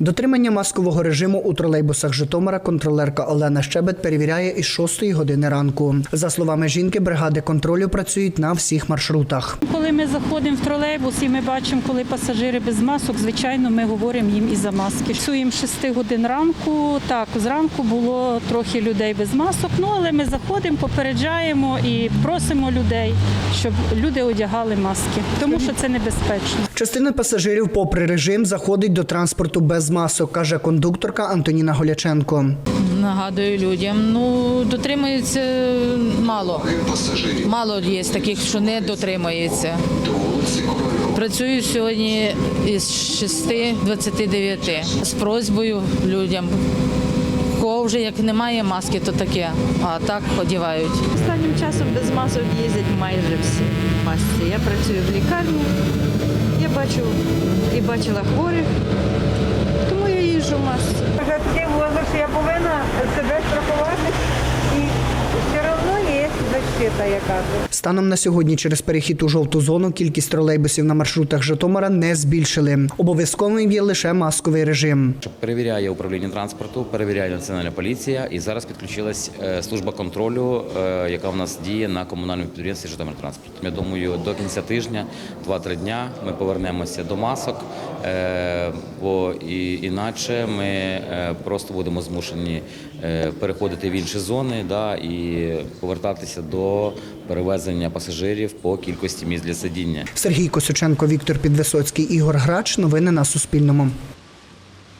Дотримання маскового режиму у тролейбусах Житомира контролерка Олена Щебет перевіряє із 6 години ранку. За словами жінки, бригади контролю працюють на всіх маршрутах. Коли ми заходимо в тролейбус і ми бачимо, коли пасажири без масок, звичайно, ми говоримо їм і за маски. З 6 годин ранку. Так, зранку було трохи людей без масок. Ну але ми заходимо, попереджаємо і просимо людей, щоб люди одягали маски, тому що це небезпечно. Частина пасажирів, попри режим, заходить до транспорту без масок, каже кондукторка Антоніна Голяченко. Нагадую людям, ну дотримуються мало. Мало є таких, що не дотримуються. Працюю сьогодні із 6.29 з просьбою людям. Кого вже як немає маски, то таке, а так одягають. Останнім часом без масок їздять майже всі в масці. Я працюю в лікарні, я бачу і бачила хворих, тому я їжджу в масці. Вже такий возраст, я повинна себе страхувати і все одно є защита якась. Станом на сьогодні через перехід у жовту зону кількість тролейбусів на маршрутах Житомира не збільшили. Обов'язковим є лише масковий режим. Перевіряє управління транспорту, перевіряє національна поліція, і зараз підключилась е, служба контролю, е, яка в нас діє на комунальному підприємстві Житомиртранспорт. Я думаю, до кінця тижня, 2-3 дня, ми повернемося до масок, е, бо і, іначе ми е, просто будемо змушені е, переходити в інші зони да, і повертатися до перевезення пасажирів по кількості місць для сидіння. Сергій Косюченко, Віктор Підвисоцький, Ігор Грач. Новини на Суспільному.